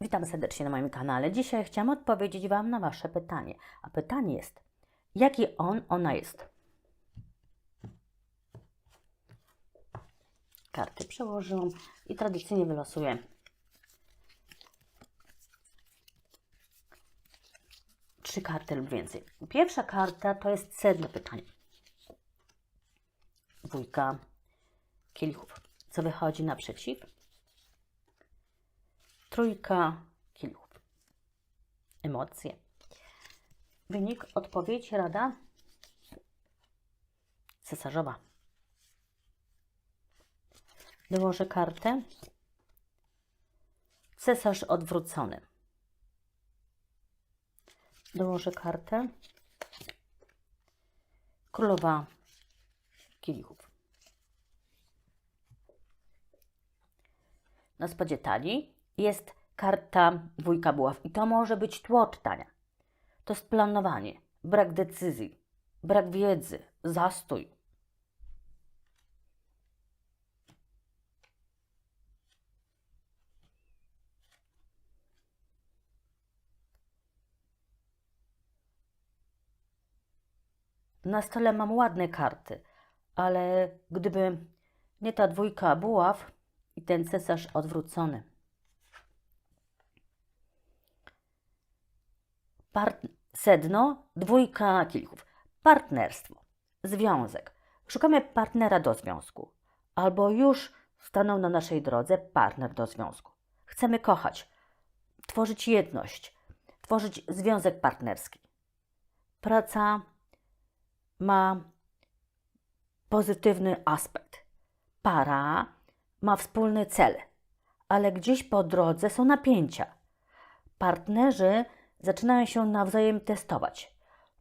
Witam serdecznie na moim kanale. Dzisiaj chciałam odpowiedzieć Wam na Wasze pytanie. A pytanie jest, jaki on, ona jest? Karty przełożyłam i tradycyjnie wylosuję trzy karty lub więcej. Pierwsza karta to jest sedno pytania. Dwójka kielichów. Co wychodzi naprzeciw? Trójka kielichów. Emocje. Wynik, odpowiedź, rada. Cesarzowa. Dołożę kartę. Cesarz odwrócony. Dołożę kartę. Królowa kielichów. Na spodzie talii jest karta dwójka buław i to może być tło czytania. To jest planowanie, brak decyzji, brak wiedzy, zastój. Na stole mam ładne karty, ale gdyby nie ta dwójka buław i ten cesarz odwrócony. Part- sedno, dwójka kilków. Partnerstwo, związek. Szukamy partnera do związku, albo już stanął na naszej drodze partner do związku. Chcemy kochać, tworzyć jedność, tworzyć związek partnerski. Praca ma pozytywny aspekt. Para ma wspólny cel, ale gdzieś po drodze są napięcia. Partnerzy zaczynają się nawzajem testować.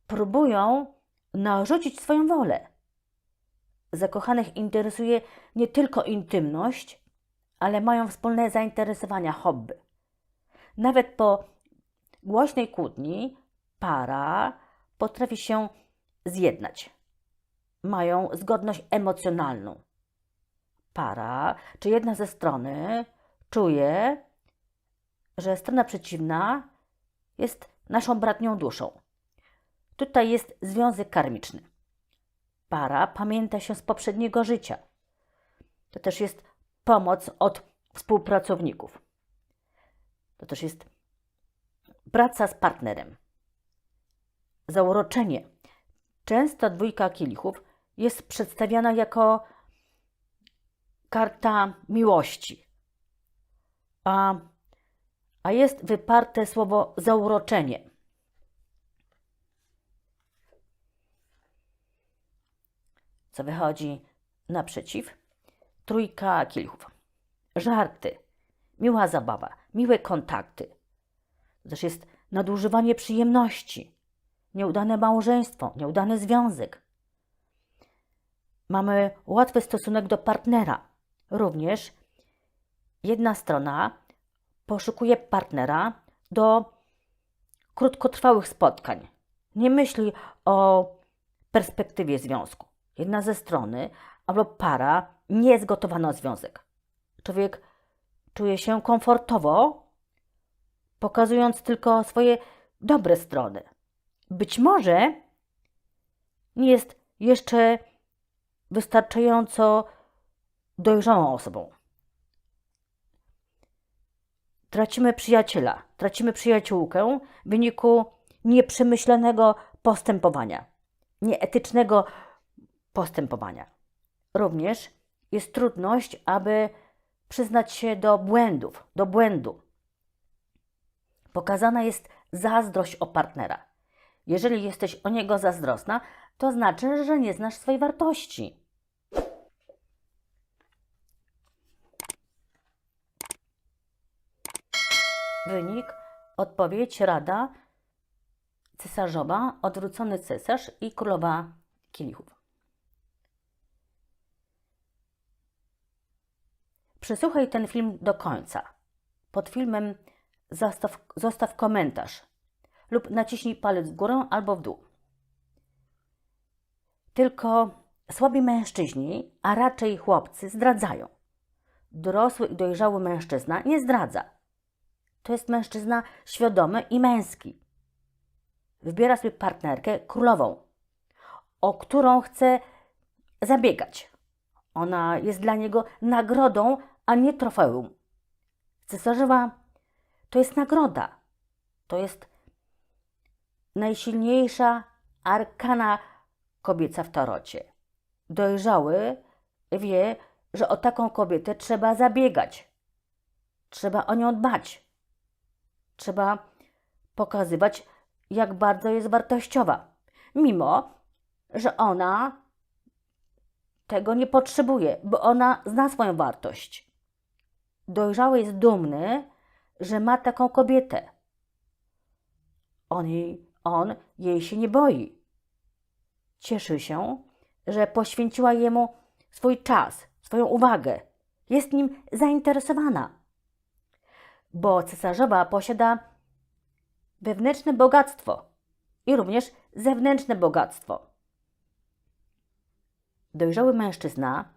Próbują narzucić swoją wolę. Zakochanych interesuje nie tylko intymność, ale mają wspólne zainteresowania, hobby. Nawet po głośnej kłótni para potrafi się zjednać. Mają zgodność emocjonalną. Para, czy jedna ze strony czuje, że strona przeciwna jest naszą bratnią duszą. Tutaj jest związek karmiczny. Para pamięta się z poprzedniego życia. To też jest pomoc od współpracowników. To też jest praca z partnerem. Zauroczenie. Często dwójka kielichów jest przedstawiana jako karta miłości, a, a jest wyparte słowo zauroczenie. Co wychodzi naprzeciw? Trójka kielichów. Żarty, miła zabawa, miłe kontakty. To też jest nadużywanie przyjemności, nieudane małżeństwo, nieudany związek. Mamy łatwy stosunek do partnera. Również jedna strona poszukuje partnera do krótkotrwałych spotkań. Nie myśli o perspektywie związku. Jedna ze strony albo para nie jest gotowa na związek. Człowiek czuje się komfortowo, pokazując tylko swoje dobre strony. Być może nie jest jeszcze wystarczająco dojrzałą osobą. Tracimy przyjaciela, tracimy przyjaciółkę w wyniku nieprzemyślanego postępowania, nieetycznego postępowania. Również jest trudność, aby przyznać się do błędów, do błędu. Pokazana jest zazdrość o partnera. Jeżeli jesteś o niego zazdrosna, to znaczy, że nie znasz swojej wartości. Wynik, odpowiedź, rada, cesarzowa, odwrócony cesarz i królowa kielichów. Przesłuchaj ten film do końca. Pod filmem zostaw, zostaw komentarz lub naciśnij palec w górę albo w dół. Tylko słabi mężczyźni, a raczej chłopcy zdradzają. Dorosły i dojrzały mężczyzna nie zdradza. To jest mężczyzna świadomy i męski. Wybiera sobie partnerkę królową, o którą chce zabiegać. Ona jest dla niego nagrodą, a nie trofeum. Cesarzowa to jest nagroda. To jest najsilniejsza arkana kobieca w tarocie. Dojrzały wie, że o taką kobietę trzeba zabiegać. Trzeba o nią dbać. Trzeba pokazywać, jak bardzo jest wartościowa, mimo że ona tego nie potrzebuje, bo ona zna swoją wartość. Dojrzały jest dumny, że ma taką kobietę. On jej, on jej się nie boi. Cieszy się, że poświęciła jemu swój czas, swoją uwagę. Jest nim zainteresowana, bo cesarzowa posiada wewnętrzne bogactwo i również zewnętrzne bogactwo. Dojrzały mężczyzna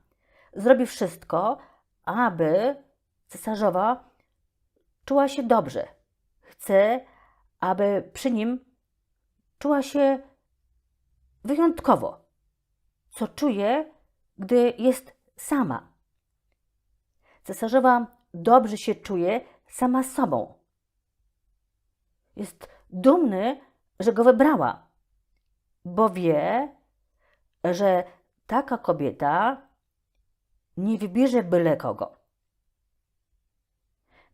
zrobi wszystko, aby cesarzowa czuła się dobrze. Chce, aby przy nim czuła się wyjątkowo, co czuje, gdy jest sama. Cesarzowa dobrze się czuje sama sobą. Jest dumny, że go wybrała, bo wie, że taka kobieta nie wybierze byle kogo.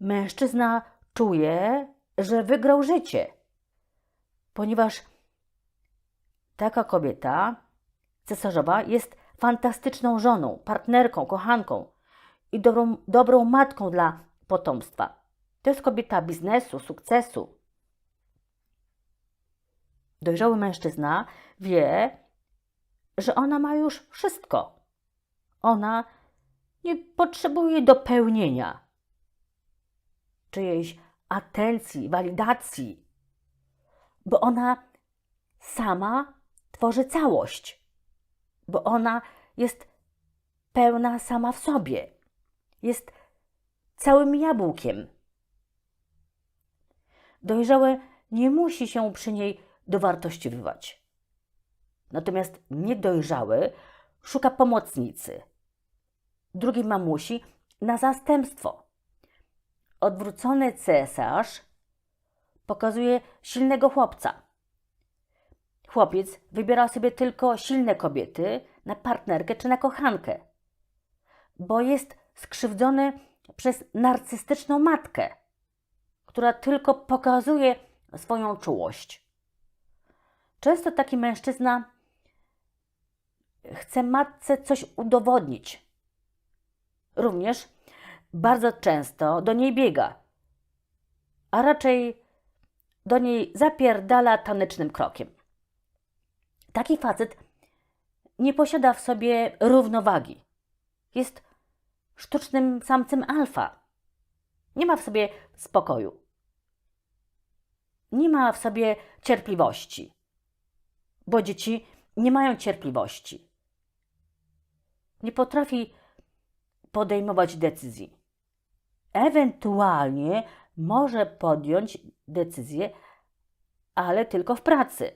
Mężczyzna czuje, że wygrał życie, ponieważ taka kobieta, cesarzowa, jest fantastyczną żoną, partnerką, kochanką i dobrą, dobrą matką dla potomstwa. To jest kobieta biznesu, sukcesu. Dojrzały mężczyzna wie, że ona ma już wszystko. Ona nie potrzebuje dopełnienia czyjejś atencji, walidacji, bo ona sama tworzy całość, bo ona jest pełna sama w sobie, jest całym jabłkiem. Dojrzałe nie musi się przy niej dowartościowywać. Natomiast niedojrzały szuka pomocnicy, drugiej mamusi na zastępstwo. Odwrócony cesarz pokazuje silnego chłopca. Chłopiec wybiera sobie tylko silne kobiety na partnerkę czy na kochankę, bo jest skrzywdzony przez narcystyczną matkę, która tylko pokazuje swoją czułość. Często taki mężczyzna chce matce coś udowodnić. Również bardzo często do niej biega, a raczej do niej zapierdala tanecznym krokiem. Taki facet nie posiada w sobie równowagi. Jest sztucznym samcem alfa. Nie ma w sobie spokoju. Nie ma w sobie cierpliwości, bo dzieci nie mają cierpliwości. Nie potrafi podejmować decyzji. Ewentualnie może podjąć decyzję, ale tylko w pracy.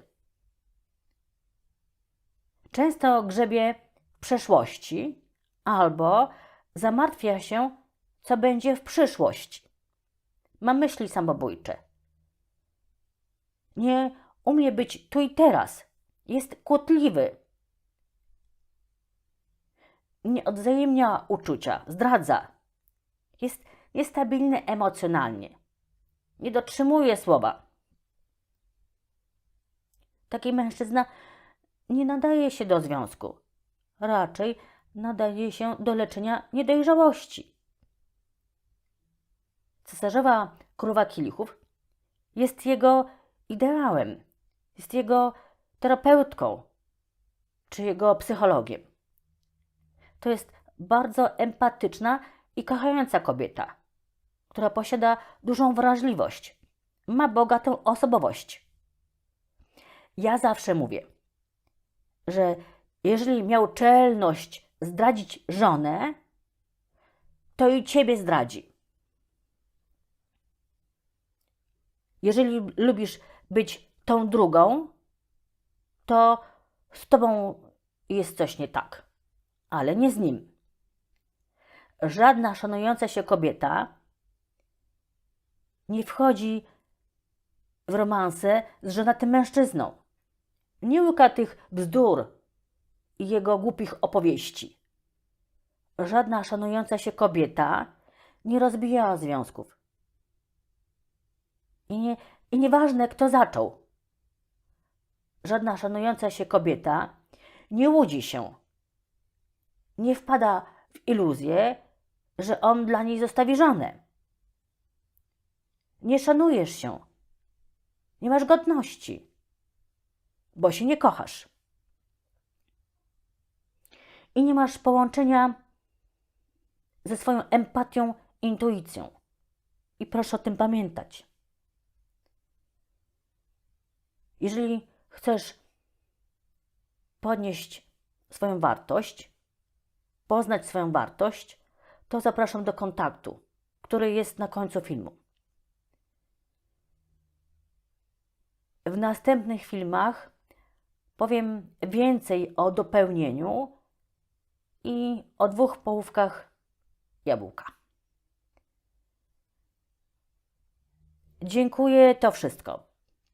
Często grzebie w przeszłości albo zamartwia się, co będzie w przyszłości. Ma myśli samobójcze. Nie umie być tu i teraz. Jest kłótliwy. Nie odwzajemnia uczucia, zdradza. Jest niestabilny emocjonalnie. Nie dotrzymuje słowa. Taki mężczyzna nie nadaje się do związku. Raczej nadaje się do leczenia niedojrzałości. Cesarzowa królowa kielichów jest jego ideałem, jest jego terapeutką czy jego psychologiem. To jest bardzo empatyczna i kochająca kobieta, która posiada dużą wrażliwość, ma bogatą osobowość. Ja zawsze mówię, że jeżeli miał czelność zdradzić żonę, to i ciebie zdradzi. Jeżeli lubisz być tą drugą, to z tobą jest coś nie tak, ale nie z nim. Żadna szanująca się kobieta nie wchodzi w romanse z żonatym mężczyzną. Nie łyka tych bzdur i jego głupich opowieści. Żadna szanująca się kobieta nie rozbijała związków. I, nie, I nieważne, kto zaczął. Żadna szanująca się kobieta nie łudzi się. Nie wpada w iluzję, że on dla niej zostawi żonę. Nie szanujesz się. Nie masz godności, bo się nie kochasz. I nie masz połączenia ze swoją empatią, intuicją. I proszę o tym pamiętać. Jeżeli chcesz podnieść swoją wartość, poznać swoją wartość, to zapraszam do kontaktu, który jest na końcu filmu. W następnych filmach powiem więcej o dopełnieniu i o dwóch połówkach jabłka. Dziękuję, to wszystko.